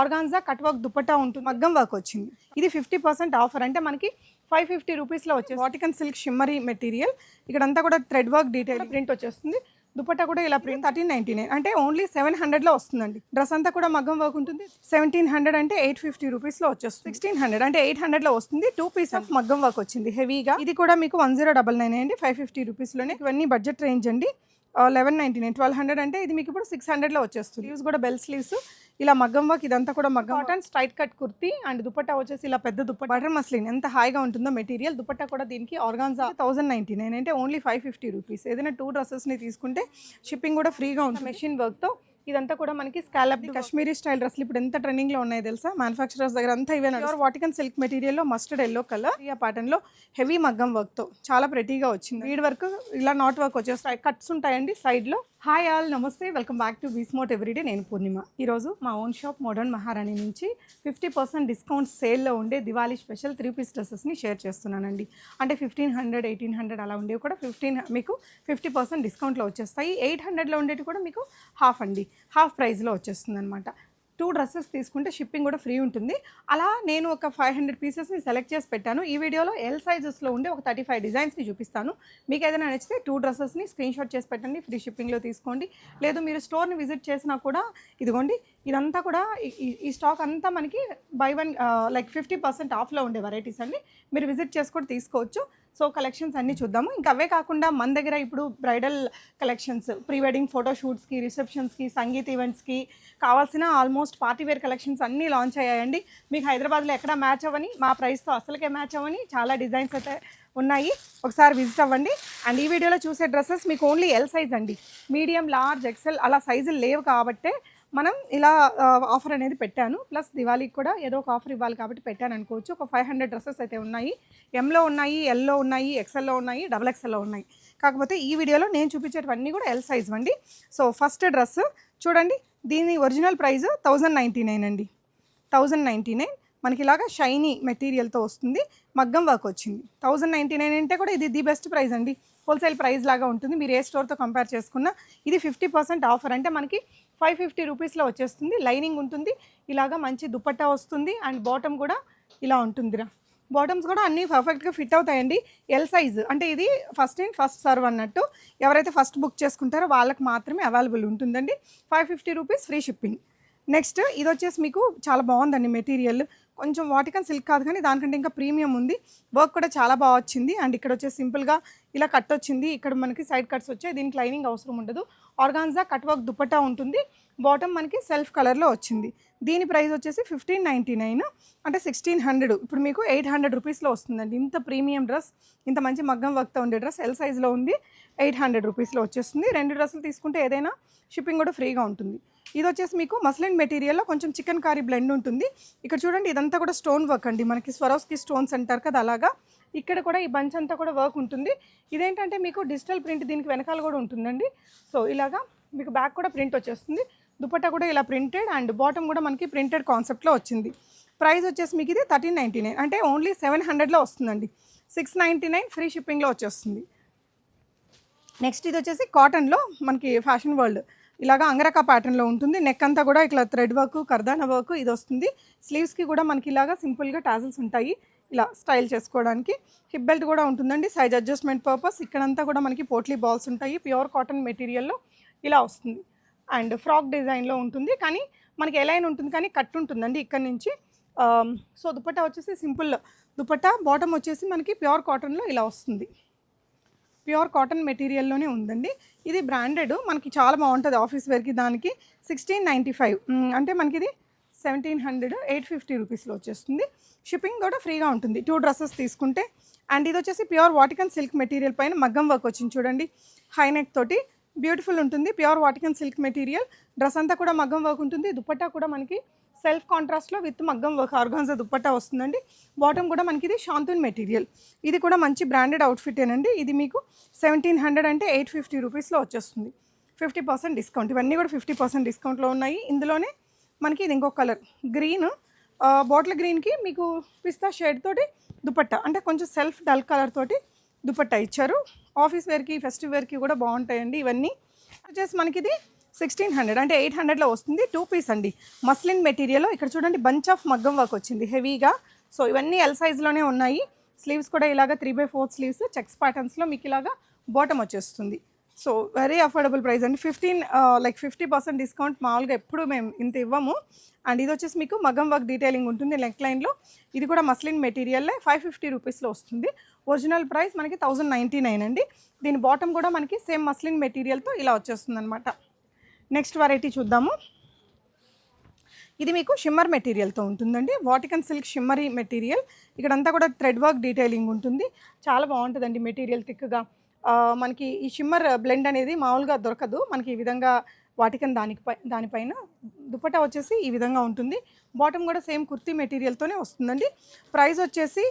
Organza cut work dupatta ఉంటుంది. మగ్గం work వచ్చింది. ఇది ఫిఫ్టీ పర్సెంట్ ఆఫర్. అంటే మనకి ఫైవ్ ఫిఫ్టీ రూపీస్లో వచ్చేసి వాటికన్ సిల్క్ షిమ్మరీ మెటీరియల్. ఇక్కడంతా కూడా థ్రెడ్ వర్క్ డీటెయిల్ ప్రింట్ వచ్చేస్తుంది. దుపట్టా కూడా ఇలా ప్రింట్ థర్టీన్ నైన్టీ నైన్. అంటే ఓన్లీ సెవెన్ హండ్రెడ్లో వస్తుందండి. డ్రెస్ అంతా కూడా మగ్గం వర్క్ ఉంటుంది. సెవెంటీన్ హండ్రెడ్ అంటే ఎయిట్ ఫిఫ్టీ రూపీస్లో వచ్చేస్తుంది. సిక్స్టీన్ హండ్రెడ్ అంటే ఎయిట్ హండ్రెడ్లో వస్తుంది. టూ పీస్ ఆఫ్ మగ్గం వర్క్ వచ్చింది. హెవీగా. ఇది కూడా మీకు వన్ జీరో డబల్ నైన్ అండి. ఫైవ్ ఫిఫ్టీ రూపీస్లోనే. ఇవన్నీ బడ్జెట్ రేంజ్ అండి. Eleven ninety nine twelve hundred అంటే ఇది మీకు ఇప్పుడు సిక్స్ హండ్రెడ్లో వచ్చేస్తుంది. స్లీవ్స్ కూడా బెల్ స్లీవ్స్ ఇలా మగ్గం వర్క్ ఇదంతా కూడా మగ్గం cotton straight cut kurti and dupatta వచ్చేసి ఇలా పెద్ద దుప్పట్ట బటర్ మస్లిన్ ఎంత హాయిగా ఉంటుందో మెటీరియల్ దుపట్టా కూడా దీనికి ఆర్గాన్జా థౌసండ్ నైన్టీ నైన్ అంటే ఓన్లీ ఫైవ్ ఫిఫ్టీ రూపీస్ ఏదైనా టూ డ్రెస్సెస్ని తీసుకుంటే షిప్పింగ్ కూడా ఫ్రీగా ఉంటుంది. మెషిన్ వర్క్తో ఇదంతా కూడా మనకి స్కాలప్ కాశ్మీరీ స్టైల్ డ్రెస్లు ఇప్పుడు ఎంత ట్రెండింగ్లో ఉన్నాయి తెలుసా? మ్యానుఫాక్చరర్స్ దగ్గర అంతా ఇవే ప్యూర్ వాటికన్ సిల్క్ మెటీరియల్లో మస్టర్డ్ ఎల్లో కలర్ ఈ పాటర్న్లో హెవీ మగ్గం వర్క్తో. చాలా ప్రెటీగా వచ్చింది. వీడ్ వర్క్ ఇలా నాట్ వర్క్ వచ్చేస్తాయి. కట్స్ ఉంటాయండి సైడ్లో. హాయ్ ఆల్ నమస్తే. వెల్కమ్ బ్యాక్ టు బీస్మోట్ ఎవ్రీడే నేను పూర్ణిమ. ఈరోజు మా ఓన్ షాప్ మోడర్న్ మహారాణి నుంచి ఫిఫ్టీ పర్సెంట్ డిస్కౌంట్ సేల్లో ఉండే దివాళీ స్పెషల్ త్రీ పీస్ డ్రెస్సెస్ని షేర్ చేస్తున్నానండి. అంటే ఫిఫ్టీన్ హండ్రెడ్ ఎయిటీన్ హండ్రెడ్ అలా ఉండేవి కూడా ఫిఫ్టీన్ మీకు ఫిఫ్టీ పర్సెంట్ డిస్కౌంట్లో వచ్చేస్తాయి. ఎయిట్ హండ్రెడ్లో ఉండేవి కూడా మీకు హాఫ్ అండి. హాఫ్ ప్రైస్లో వచ్చేస్తుంది అనమాట టూ డ్రెస్సెస్ తీసుకుంటే షిప్పింగ్ కూడా ఫ్రీ ఉంటుంది. అలా నేను ఒక ఫైవ్ హండ్రెడ్ పీసెస్ని సెలెక్ట్ చేసి పెట్టాను. ఈ వీడియోలో ఎల్ సైజెస్లో ఉండే ఒక థర్టీ ఫైవ్ డిజైన్స్ని చూపిస్తాను. మీకు ఏదైనా నచ్చితే టూ డ్రెస్సెస్ని స్క్రీన్ షాట్ చేసి పెట్టండి. ఫ్రీ షిప్పింగ్లో తీసుకోండి. లేదు మీరు స్టోర్ని విజిట్ చేసినా కూడా ఇదిగోండి ఇదంతా కూడా ఈ- ఈ- ఈ స్టాక్ అంతా మనకి buy one like fifty percent ఆఫ్లో ఉండే వెరైటీస్ అండి మీరు విజిట్ చేసి కూడా తీసుకోవచ్చు. సో కలెక్షన్స్ అన్నీ చూద్దాము. ఇంకా అవే కాకుండా మన దగ్గర ఇప్పుడు bridal collections pre wedding photo షూట్స్కి రిసెప్షన్స్కి సంగీత్ ఈవెంట్స్కి కావాల్సిన ఆల్మోస్ట్ పార్టీ వేర్ కలెక్షన్స్ అన్నీ లాంచ్ అయ్యాయండి. మీకు హైదరాబాద్లో ఎక్కడ మ్యాచ్ అవ్వని మా ప్రైస్తో అసలుకే మ్యాచ్ అవ్వని చాలా డిజైన్స్ అయితే ఉన్నాయి. ఒకసారి విజిట్ అవ్వండి. అండ్ ఈ వీడియోలో చూసే డ్రెస్సెస్ మీకు ఓన్లీ ఎల్ సైజ్ అండి. మీడియం లార్జ్ ఎక్సెల్ అలా సైజులు లేవు కాబట్టే మనం ఇలా ఆఫర్ అనేది పెట్టాను. ప్లస్ దివాళీకి కూడా ఏదో ఒక ఆఫర్ ఇవ్వాలి కాబట్టి పెట్టాను అనుకోవచ్చు. ఒక ఫైవ్ హండ్రెడ్ డ్రెస్సెస్ అయితే ఉన్నాయి. ఎంలో ఉన్నాయి ఎల్లో ఉన్నాయి ఎక్సెల్లో ఉన్నాయి డబల్ ఎక్సెల్లో ఉన్నాయి. కాకపోతే ఈ వీడియోలో నేను చూపించేటివన్నీ కూడా ఎల్ సైజ్ అండి సో ఫస్ట్ డ్రెస్ చూడండి. దీని original price thousand ninety nine అండి. థౌజండ్ నైంటీ నైన్ మనకి ఇలాగా షైనీ మెటీరియల్తో వస్తుంది. మగ్గం వర్క్ వచ్చింది. థౌజండ్ నైంటీ నైన్ అంటే కూడా ఇది ది బెస్ట్ ప్రైస్ అండి. హోల్సేల్ ప్రైస్ లాగా ఉంటుంది. మీరు ఏ స్టోర్తో కంపేర్ చేసుకున్నా ఇది ఫిఫ్టీ పర్సెంట్ ఆఫర్ అంటే మనకి ఫైవ్ ఫిఫ్టీ రూపీస్లో వచ్చేస్తుంది. లైనింగ్ ఉంటుంది. ఇలాగా మంచి దుపట్టా వస్తుంది. అండ్ బాటమ్ కూడా ఇలా ఉంటుందిరా. బాటమ్స్ కూడా అన్నీ పర్ఫెక్ట్గా ఫిట్ అవుతాయండి. ఎల్ సైజ్ అంటే ఇది ఫస్ట్ ఇన్ ఫస్ట్ సర్వ్ అన్నట్టు ఎవరైతే ఫస్ట్ బుక్ చేసుకుంటారో వాళ్ళకి మాత్రమే అవైలబుల్ ఉంటుందండి. Five fifty rupees free shipping. Next ఇది వచ్చేసి మీకు చాలా బాగుందండి మెటీరియల్. కొంచెం వాటికన్ సిల్క్ కాదు కానీ దానికంటే ఇంకా ప్రీమియం ఉంది. వర్క్ కూడా చాలా బాగా వచ్చింది. అండ్ ఇక్కడ వచ్చేసి సింపుల్గా ఇలా కట్ వచ్చింది ఇక్కడ మనకి సైడ్ కట్స్ వచ్చాయి. దీనికి లైనింగ్ అవసరం ఉండదు. ఆర్గాన్జా కట్ వర్క్ దుపట్టా ఉంటుంది. బాటమ్ మనకి సెల్ఫ్ కలర్లో వచ్చింది. దీని ప్రైస్ వచ్చేసి ఫిఫ్టీన్ నైంటీ నైన్ అంటే సిక్స్టీన్ హండ్రెడ్. ఇప్పుడు మీకు ఎయిట్ హండ్రెడ్ రూపీస్లో వస్తుందండి. ఇంత ప్రీమియం డ్రెస్ ఇంత మంచి మగ్గం వర్క్తో ఉండే డ్రెస్ ఎల్ సైజ్లో ఉంది. ఎయిట్ హండ్రెడ్ రూపీస్లో వచ్చేస్తుంది. రెండు డ్రెస్సులు తీసుకుంటే ఏదైనా షిప్పింగ్ కూడా ఫ్రీగా ఉంటుంది. ఇది వచ్చేసి మీకు మస్లిన్ మెటీరియల్లో కొంచెం చికెన్ కారీ బ్లెండ్ ఉంటుంది. ఇక్కడ చూడండి ఇదంతా కూడా స్టోన్ వర్క్ అండి. మనకి స్వరోస్కి స్టోన్స్ అంటారు కదా అలాగా. ఇక్కడ కూడా ఈ బంచ్ అంతా కూడా వర్క్ ఉంటుంది. ఇదేంటంటే మీకు డిజిటల్ ప్రింట్ దీనికి వెనకాల కూడా ఉంటుందండి. సో ఇలాగా మీకు బ్యాక్ కూడా ప్రింట్ వచ్చేస్తుంది. దుపట్టా కూడా ఇలా ప్రింటెడ్ అండ్ బాటమ్ కూడా మనకి ప్రింటెడ్ కాన్సెప్ట్లో వచ్చింది. ప్రైస్ వచ్చేసి మీకు ఇది థర్టీన్ నైంటీ నైన్ అంటే ఓన్లీ సెవెన్ హండ్రెడ్లో వస్తుందండి. సిక్స్ నైంటీ నైన్ ఫ్రీ షిప్పింగ్లో వచ్చేస్తుంది. నెక్స్ట్ ఇది వచ్చేసి కాటన్లో మనకి ఫ్యాషన్ వరల్డ్ ఇలాగా అంగరక ప్యాటర్న్లో ఉంటుంది. నెక్ అంతా కూడా ఇట్లా థ్రెడ్ వర్క్ కర్దాన వర్క్ ఇది వస్తుంది. స్లీవ్స్కి కూడా మనకి ఇలాగా సింపుల్గా టాజిల్స్ ఉంటాయి. ఇలా స్టైల్ చేసుకోవడానికి. హిప్ బెల్ట్ కూడా ఉంటుందండి. సైజ్ అడ్జస్ట్మెంట్ పర్పస్ ఇక్కడంతా కూడా మనకి పోట్లీ బాల్స్ ఉంటాయి. ప్యూర్ కాటన్ మెటీరియల్లో ఇలా వస్తుంది. అండ్ ఫ్రాక్ డిజైన్లో ఉంటుంది. కానీ మనకి ఎలైన్ ఉంటుంది. కానీ కట్ ఉంటుందండి ఇక్కడ నుంచి. Um, సో దుపట్టా వచ్చేసి సింపుల్ దుపట్టా బాటమ్ వచ్చేసి మనకి ప్యూర్ కాటన్లో ఇలా వస్తుంది. ప్యూర్ కాటన్ మెటీరియల్లోనే ఉందండి. ఇది బ్రాండెడ్ మనకి చాలా బాగుంటుంది. ఆఫీస్ వేర్కి దానికి సిక్స్టీన్ నైంటీ ఫైవ్ అంటే మనకి ఇది సెవెంటీన్ హండ్రెడ్ ఎయిట్ ఫిఫ్టీ రూపీస్లో వచ్చేస్తుంది. షిప్పింగ్ కూడా ఫ్రీగా ఉంటుంది. టూ డ్రెస్సెస్ తీసుకుంటే. అండ్ ఇది వచ్చేసి ప్యూర్ వాటికన్ సిల్క్ మెటీరియల్ పైన మగ్గం వర్క్ వచ్చింది చూడండి. హై నెక్ తోటి బ్యూటిఫుల్ ఉంటుంది. Pure Vatican silk material dress అంతా కూడా మగ్గం వర్క్ ఉంటుంది. దుప్పట్టా కూడా మనకి సెల్ఫ్ కాంట్రాస్ట్లో విత్ మగ్గం వర్క్ ఆర్గాన్జా దుప్పట్టా వస్తుందండి. బాటమ్ కూడా మనకి ఇది షాంతూన్ మెటీరియల్ ఇది కూడా మంచి బ్రాండెడ్ అవుట్ఫిటేనండి ఇది మీకు సెవెంటీన్ హండ్రెడ్ అంటే ఎయిట్ ఫిఫ్టీ రూపీస్లో వచ్చేస్తుంది. ఫిఫ్టీ పర్సెంట్ డిస్కౌంట్ ఇవన్నీ కూడా ఫిఫ్టీ పర్సెంట్ డిస్కౌంట్లో ఉన్నాయి. ఇందులోనే మనకి ఇది ఇంకొక కలర్ గ్రీన్ బాటిల్ గ్రీన్కి మీకు పిస్తా షేడ్ తోటి దుపట్టా అంటే కొంచెం సెల్ఫ్ డల్ కలర్ తోటి దుపట్టా ఇచ్చారు. ఆఫీస్ వేర్కి ఫెస్టివ్ వేర్కి కూడా బాగుంటాయండి ఇవన్నీ. వచ్చేసి మనకి ఇది సిక్స్టీన్ హండ్రెడ్ అంటే ఎయిట్ హండ్రెడ్లో వస్తుంది. టూ పీస్ అండి. మస్లిన్ మెటీరియల్ ఇక్కడ చూడండి బంచ్ ఆఫ్ మగ్గం వర్క్ వచ్చింది హెవీగా సో ఇవన్నీ ఎల్ సైజ్లోనే ఉన్నాయి. స్లీవ్స్ కూడా ఇలాగ three by fourth sleeves checks ప్యాటర్న్స్లో మీకు ఇలాగా బాటమ్ వచ్చేస్తుంది. సో వెరీ అఫోర్డబుల్ ప్రైస్ అండి fifteen like fifty percent discount మామూలుగా ఎప్పుడు మేము ఇంత ఇవ్వము. అండ్ ఇది వచ్చేసి మీకు మగం వర్క్ డీటెయిలింగ్ ఉంటుంది నెక్ లైన్లో ఇది కూడా మస్లిన్ మెటీరియల్లే ఫైవ్ ఫిఫ్టీ రూపీస్లో వస్తుంది. ఒరిజినల్ ప్రైస్ మనకి థౌజండ్ నైంటీ నైన్ అండి. దీని బాటమ్ కూడా మనకి సేమ్ మస్లిన్ మెటీరియల్తో ఇలా వచ్చేస్తుంది అనమాట నెక్స్ట్ వెరైటీ చూద్దాము. ఇది మీకు షిమ్మర్ మెటీరియల్తో ఉంటుందండి. వాటికన్ సిల్క్ షిమ్మరీ మెటీరియల్ ఇక్కడంతా కూడా థ్రెడ్ వర్క్ డీటెయిలింగ్ ఉంటుంది. చాలా బాగుంటుందండి మెటీరియల్ థిక్గా మనకి ఈ షిమ్మర్ బ్లెండ్ అనేది మామూలుగా దొరకదు. మనకి ఈ విధంగా వాటికన్ దానిపై దానిపైన దుపట్టా వచ్చేసి ఈ విధంగా ఉంటుంది. బాటమ్ కూడా సేమ్ కుర్తీ మెటీరియల్తోనే వస్తుందండి. ప్రైస్ వచ్చేసి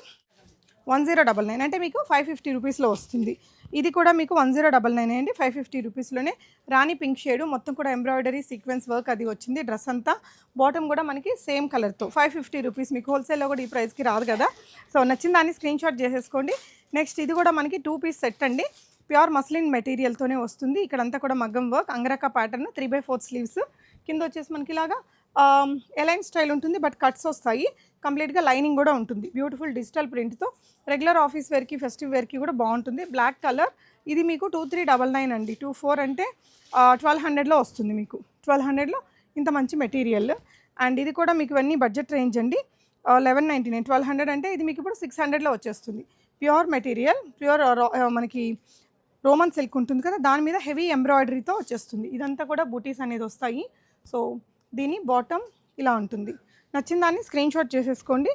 వన్ జీరో డబల్ నైన్ అంటే మీకు ఫైవ్ ఫిఫ్టీ రూపీస్లో వస్తుంది. ఇది కూడా మీకు వన్ జీరో డబల్ నైన్ అండి. ఫైవ్ ఫిఫ్టీ రూపీస్లోనే రాణి పింక్ షేడ్ మొత్తం కూడా ఎంబ్రాయిడరీ సీక్వెన్స్ వర్క్ అది వచ్చింది. డ్రెస్ అంతా బాటమ్ కూడా మనకి సేమ్ కలర్తో. ఫైవ్ ఫిఫ్టీ రూపీస్ మీకు హోల్సేల్లో కూడా ఈ ప్రైస్కి రాదు కదా. సో నచ్చిన దాన్ని స్క్రీన్ షాట్ చేసేసుకోండి. నెక్స్ట్ ఇది కూడా మనకి టూ పీస్ సెట్ అండి. ప్యూర్ మస్లిన్ మెటీరియల్తోనే వస్తుంది. ఇక్కడంతా కూడా మగ్గం work angrakha pattern three by fourth sleeves కింద వచ్చేసి మనకి ఇలాగా ఎలైన్ స్టైల్ ఉంటుంది బట్ కట్స్ వస్తాయి. కంప్లీట్గా లైనింగ్ కూడా ఉంటుంది. బ్యూటిఫుల్ డిజిటల్ ప్రింట్తో రెగ్యులర్ ఆఫీస్ వేర్కి ఫెస్టివ్ వేర్కి కూడా బాగుంటుంది. బ్లాక్ కలర్ ఇది మీకు టూ త్రీ డబల్ నైన్ అండి. టూ ఫోర్ అంటే ట్వెల్వ్ హండ్రెడ్లో వస్తుంది మీకు. ట్వెల్వ్ హండ్రెడ్లో ఇంత మంచి మెటీరియల్ అండ్ ఇది కూడా మీకు ఇవన్నీ బడ్జెట్ రేంజ్ అండి. Eleven ninety nine twelve hundred అంటే ఇది మీకు ఇప్పుడు సిక్స్ హండ్రెడ్లో వచ్చేస్తుంది. ప్యూర్ మెటీరియల్ ప్యూర్ మనకి రోమన్ సిల్క్ ఉంటుంది కదా దాని మీద హెవీ ఎంబ్రాయిడరీతో వచ్చేస్తుంది. ఇదంతా కూడా బూటీస్ అనేది వస్తాయి. సో దీని బాటమ్ ఇలా ఉంటుంది. నచ్చిన దాన్ని స్క్రీన్ షాట్ చేసేసుకోండి.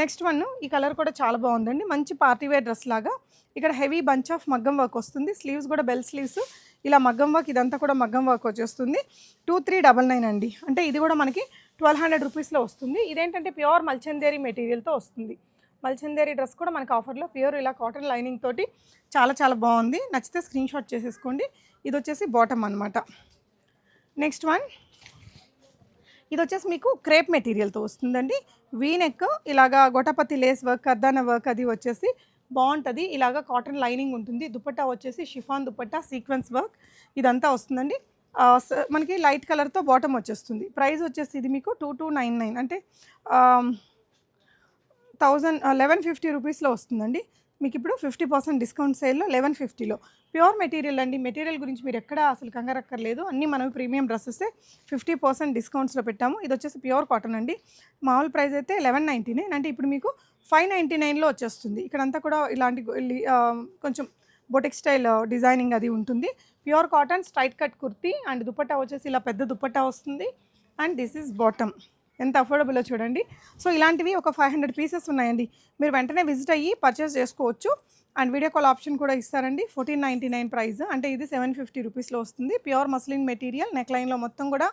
నెక్స్ట్ వన్ ఈ కలర్ కూడా చాలా బాగుందండి. మంచి పార్టీ వేర్ డ్రెస్ లాగా. ఇక్కడ హెవీ బంచ్ ఆఫ్ మగ్గం వర్క్ వస్తుంది. స్లీవ్స్ కూడా బెల్ స్లీవ్స్ ఇలా మగ్గం వర్క్ ఇదంతా కూడా మగ్గం వర్క్ వచ్చేస్తుంది. టూ త్రీ డబల్ నైన్ అండి. అంటే ఇది కూడా మనకి ట్వెల్వ్ హండ్రెడ్ రూపీస్లో వస్తుంది. ఇదేంటంటే ప్యూర్ మల్చందేరి మెటీరియల్తో వస్తుంది. మల్చందేరి డ్రెస్ కూడా మనకి ఆఫర్లో ప్యూర్ ఇలా కాటన్ లైనింగ్ తోటి చాలా చాలా బాగుంది. నచ్చితే స్క్రీన్ షాట్ చేసేసుకోండి. ఇది వచ్చేసి బాటమ్ అనమాట నెక్స్ట్ వన్. ఇది వచ్చేసి మీకు క్రేప్ మెటీరియల్తో వస్తుందండి. వీనెక్ ఇలాగా గొటపతి లేస్ వర్క్ కర్దాన వర్క్ అది వచ్చేసి బాగుంటుంది. ఇలాగా కాటన్ లైనింగ్ ఉంటుంది. దుపట్టా వచ్చేసి షిఫాన్ దుపట్టా సీక్వెన్స్ వర్క్ ఇదంతా వస్తుందండి. స- మనకి లైట్ కలర్తో బాటమ్ వచ్చేస్తుంది. ప్రైస్ వచ్చేసి ఇది మీకు టూ టూ నైన్ నైన్ అంటే థౌజండ్ లెవెన్ ఫిఫ్టీ రూపీస్లో వస్తుందండి. మీకు ఇప్పుడు ఫిఫ్టీ పర్సెంట్ డిస్కౌంట్ సేల్లో లెవెన్ ఫిఫ్టీలో ప్యూర్ మెటీరియల్ అండి. మెటీరియల్ గురించి మీరు ఎక్కడ అసలు కంగారక్కర్లేదు. అన్నీ మనం ప్రీమియం డ్రెస్సెస్ ఫిఫ్టీ పర్సెంట్ డిస్కౌంట్స్లో పెట్టాము. ఇది వచ్చేసి ప్యూర్ కాటన్ అండి. మామూలు ప్రైస్ అయితే లెవెన్ నైంటీ నైన్ అంటే ఇప్పుడు మీకు ఫైవ్ నైంటీ నైన్లో వచ్చేస్తుంది. ఇక్కడంతా కూడా ఇలాంటి కొంచెం బొటిక్ స్టైల్ డిజైనింగ్ అది ఉంటుంది. Pure cotton straight cut kurti and dupatta వచ్చేసి ఇలా పెద్ద దుపట్టా వస్తుంది. And this is bottom. ఎంత అఫోర్డబుల్లో చూడండి. సో ఇలాంటివి ఒక ఫైవ్ హండ్రెడ్ పీసెస్ ఉన్నాయండి. మీరు వెంటనే విజిట్ అయ్యి పర్చేస్ చేసుకోవచ్చు. అండ్ వీడియో కాల్ ఆప్షన్ కూడా ఇస్తారండి. ఫోర్టీన్ నైంటీ నైన్ ప్రైస్ అంటే ఇది సెవెన్ ఫిఫ్టీ రూపీస్లో వస్తుంది. ప్యూర్ మస్లిన్ మెటీరియల్ నెక్ లైన్లో మొత్తం కూడా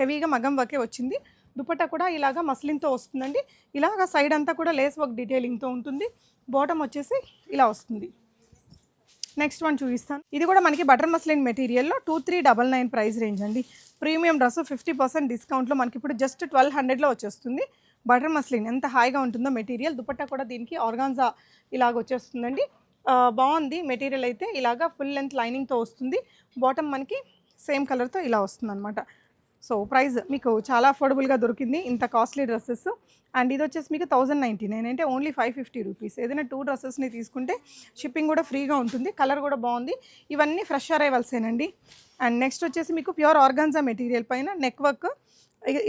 హెవీగా మగం వర్కే వచ్చింది. దుపట్టా కూడా ఇలాగా మస్లిన్తో వస్తుందండి. ఇలాగా సైడ్ అంతా కూడా లేస్ వర్క్ డీటెయిలింగ్తో ఉంటుంది. బాటమ్ వచ్చేసి ఇలా వస్తుంది. నెక్స్ట్ వన్ చూపిస్తాను. ఇది కూడా మనకి butter muslin మెటీరియల్లో two three double nine price range అండి. ప్రీమియం డ్రెస్ ఫిఫ్టీ పర్సెంట్ డిస్కౌంట్లో మనకి ఇప్పుడు జస్ట్ ట్వెల్వ్ హండ్రెడ్లో వచ్చేస్తుంది. బటర్ మస్లిన్ ఎంత హాయిగా ఉంటుందో మెటీరియల్ దుపట్టా కూడా దీనికి ఆర్గాన్జా ఇలాగ వచ్చేస్తుందండి. బాగుంది మెటీరియల్ అయితే ఇలాగా ఫుల్ లెంత్ లైనింగ్తో వస్తుంది. బాటమ్ మనకి సేమ్ కలర్తో ఇలా వస్తుంది అనమాట సో ప్రైస్ మీకు చాలా అఫోర్డబుల్గా దొరికింది. ఇంత కాస్ట్లీ డ్రెస్సెస్ అండ్ ఇది వచ్చేసి మీకు థౌజండ్ నైంటీ నైన్ అంటే ఓన్లీ ఫైవ్ ఫిఫ్టీ రూపీస్ ఏదైనా టూ డ్రెస్సెస్ని తీసుకుంటే షిప్పింగ్ కూడా ఫ్రీగా ఉంటుంది. కలర్ కూడా బాగుంది. ఇవన్నీ ఫ్రెష్ అరైవల్సేనండి అండ్ నెక్స్ట్ వచ్చేసి మీకు ప్యూర్ ఆర్గాన్జా మెటీరియల్ పైన నెక్ వర్క్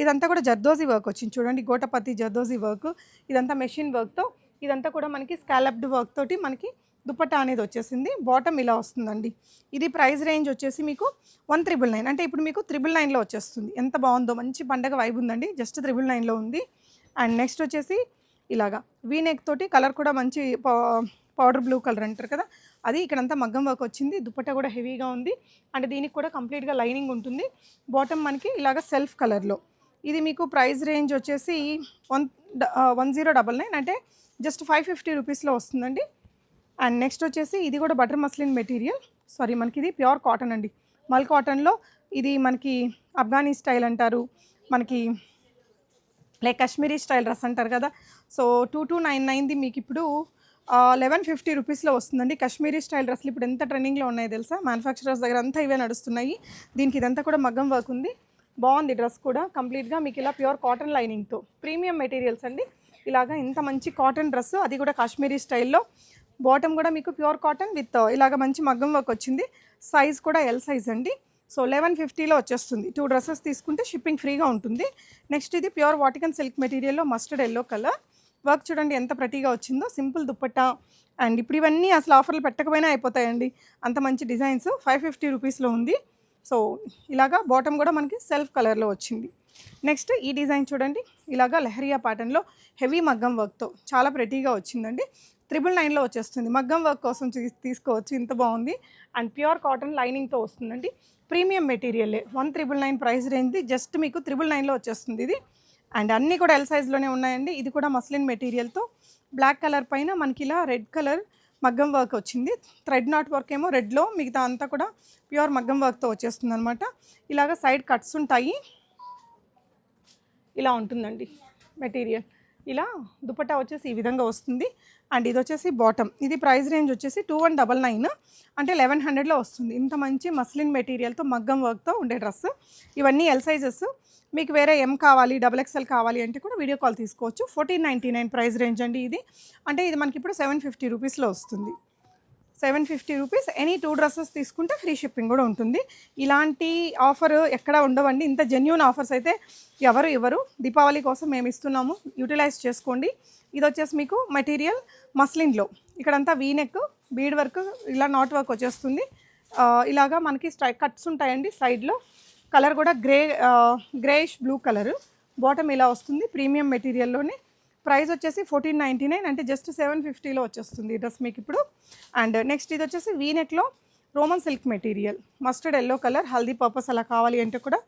ఇదంతా కూడా జర్దోజీ వర్క్ వచ్చింది చూడండి. గోటపతి జర్దోజీ వర్క్ ఇదంతా మెషిన్ వర్క్తో ఇదంతా కూడా మనకి స్కాలప్డ్ వర్క్ తోటి మనకి దుపట్టా అనేది వచ్చేసింది. బాటమ్ ఇలా వస్తుందండి. ఇది ప్రైస్ రేంజ్ వచ్చేసి మీకు వన్ త్రిబుల్ నైన్. అంటే ఇప్పుడు మీకు త్రిబుల్ నైన్లో వచ్చేస్తుంది. ఎంత బాగుందో మంచి పండగ వైబ్ ఉందండి. జస్ట్ త్రిబుల్ నైన్లో ఉంది. అండ్ నెక్స్ట్ వచ్చేసి ఇలాగా వీనెక్ తోటి కలర్ కూడా మంచి పౌడర్ బ్లూ కలర్ అంటారు కదా. అది ఇక్కడంతా మగ్గం వర్క్ వచ్చింది. దుపట్టా కూడా హెవీగా ఉంది. అండ్ దీనికి కూడా కంప్లీట్గా లైనింగ్ ఉంటుంది. బాటమ్ మనకి ఇలాగ సెల్ఫ్ కలర్లో ఇది మీకు ప్రైస్ రేంజ్ వచ్చేసి one one zero double nine. అంటే జస్ట్ ఫైవ్ ఫిఫ్టీ రూపీస్లో వస్తుందండి. అండ్ నెక్స్ట్ వచ్చేసి ఇది కూడా బటర్ మస్లిన్ మెటీరియల్. సారీ మనకి ఇది ప్యూర్ కాటన్ అండి. మల్ కాటన్లో ఇది మనకి అఫ్ఘానీ స్టైల్ అంటారు. మనకి లైక్ కాశ్మీరీ స్టైల్ డ్రెస్ అంటారు కదా. సో టూ టూ నైన్ నైన్ది మీకు ఇప్పుడు లెవెన్ ఫిఫ్టీ రూపీస్లో వస్తుందండి. కాశ్మీరీ స్టైల్ డ్రెస్లు ఇప్పుడు ఎంత ట్రెండింగ్లో ఉన్నాయో తెలుసా? మ్యానుఫ్యాక్చరర్స్ దగ్గర అంతా ఇవే నడుస్తున్నాయి. దీనికి ఇదంతా కూడా మగ్గం వర్క్ ఉంది. బాగుంది డ్రెస్ కూడా. కంప్లీట్గా మీకు ఇలా ప్యూర్ కాటన్ లైనింగ్తో. ప్రీమియం మెటీరియల్స్ అండి. ఇలాగా ఇంత మంచి కాటన్ డ్రెస్ అది కూడా కాశ్మీరీ స్టైల్లో. బాటమ్ కూడా మీకు ప్యూర్ కాటన్ విత్ uh, ఇలాగ మంచి మగ్గం వర్క్ వచ్చింది. సైజ్ కూడా ఎల్ సైజ్ అండి. సో లెవెన్ ఫిఫ్టీలో వచ్చేస్తుంది. టూ డ్రెస్సెస్ తీసుకుంటే షిప్పింగ్ ఫ్రీగా ఉంటుంది. నెక్స్ట్ ఇది ప్యూర్ వాటికన్ సిల్క్ మెటీరియల్లో మస్టర్డ్ ఎల్లో కలర్ వర్క్ చూడండి ఎంత ప్రతిగా వచ్చిందో. సింపుల్ దుప్పట్టా. అండ్ ఇప్పుడు ఇవన్నీ అసలు ఆఫర్లు పెట్టకపోయినా అయిపోతాయండి. అంత మంచి డిజైన్స్ ఫైవ్ ఫిఫ్టీ రూపీస్లో ఉంది. సో ఇలాగా బాటమ్ కూడా మనకి సెల్ఫ్ కలర్లో వచ్చింది. నెక్స్ట్ ఈ డిజైన్ చూడండి. ఇలాగా లెహరియా ప్యాటర్న్లో హెవీ మగ్గం వర్క్తో చాలా ప్రెటీగా వచ్చిందండి. త్రిబుల్ నైన్లో వచ్చేస్తుంది. మగ్గం వర్క్ కోసం తీసుకోవచ్చు. ఇంత బాగుంది. అండ్ ప్యూర్ కాటన్ లైనింగ్తో వస్తుందండి. ప్రీమియం మెటీరియలే వన్ త్రిబుల్ నైన్ ప్రైస్ రేంజ్ది జస్ట్ మీకు త్రిబుల్ నైన్లో వచ్చేస్తుంది ఇది. అండ్ అన్నీ కూడా ఎల్ సైజ్లోనే ఉన్నాయండి. ఇది కూడా మస్లిన్ మెటీరియల్తో బ్లాక్ కలర్ పైన మనకి ఇలా రెడ్ కలర్ మగ్గం వర్క్ వచ్చింది. థ్రెడ్ నాట్ వర్క్ ఏమో రెడ్లో మిగతా అంతా కూడా ప్యూర్ మగ్గం వర్క్తో వచ్చేస్తుంది అనమాట ఇలాగ సైడ్ కట్స్ ఉంటాయి. ఇలా ఉంటుందండి మెటీరియల్. ఇలా దుపట్టా వచ్చేసి ఈ విధంగా వస్తుంది. అండ్ ఇది వచ్చేసి బాటమ్ ఇది ప్రైస్ రేంజ్ వచ్చేసి టూ వన్ డబల్ నైన్ అంటే లెవెన్ హండ్రెడ్లో వస్తుంది. ఇంత మంచి మస్లిన్ మెటీరియల్తో మగ్గం వర్క్తో ఉండే డ్రెస్ ఇవన్నీ ఎల్ సైజెస్ మీకు వేరే ఎం కావాలి డబల్ ఎక్స్ఎల్ కావాలి అంటే కూడా వీడియో కాల్ తీసుకోవచ్చు. Fourteen ninety nine price range అండి ఇది. అంటే ఇది మనకి ఇప్పుడు సెవెన్ ఫిఫ్టీ రూపీస్లో వస్తుంది. Seven fifty rupees any two dresses తీసుకుంటే ఫ్రీ షిప్పింగ్ కూడా ఉంటుంది. ఇలాంటి ఆఫర్ ఎక్కడ ఉండవండి. ఇంత జెన్యున్ ఆఫర్స్ అయితే ఎవరు ఇవ్వరు. దీపావళి కోసం మేము ఇస్తున్నాము. యూటిలైజ్ చేసుకోండి. ఇది వచ్చేసి మీకు మెటీరియల్ మస్లిన్లో ఇక్కడంతా వీనెక్ బీడ్ వర్క్ ఇలా నాట్ వర్క్ వచ్చేస్తుంది. ఇలాగా మనకి స్ట్రై కట్స్ ఉంటాయండి సైడ్లో కలర్ కూడా grey greyish blue colour bottom ఇలా వస్తుంది. ప్రీమియం మెటీరియల్లోనే ప్రైస్ వచ్చేసి ఫోర్టీన్ నైంటీ నైన్ అంటే జస్ట్ సెవెన్ ఫిఫ్టీలో వచ్చేస్తుంది ఈ డ్రెస్ మీకు ఇప్పుడు. అండ్ నెక్స్ట్ ఇది వచ్చేసి వీనెక్లో roman silk material. Mustard yellow colour haldi purpose అలా కావాలి అంటే కూడా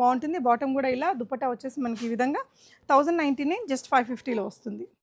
బాగుంటుంది. బాటమ్ కూడా ఇలా దుపట్టా వచ్చేసి మనకి ఈ విధంగా thousand ninety nine just five ఫిఫ్టీలో వస్తుంది.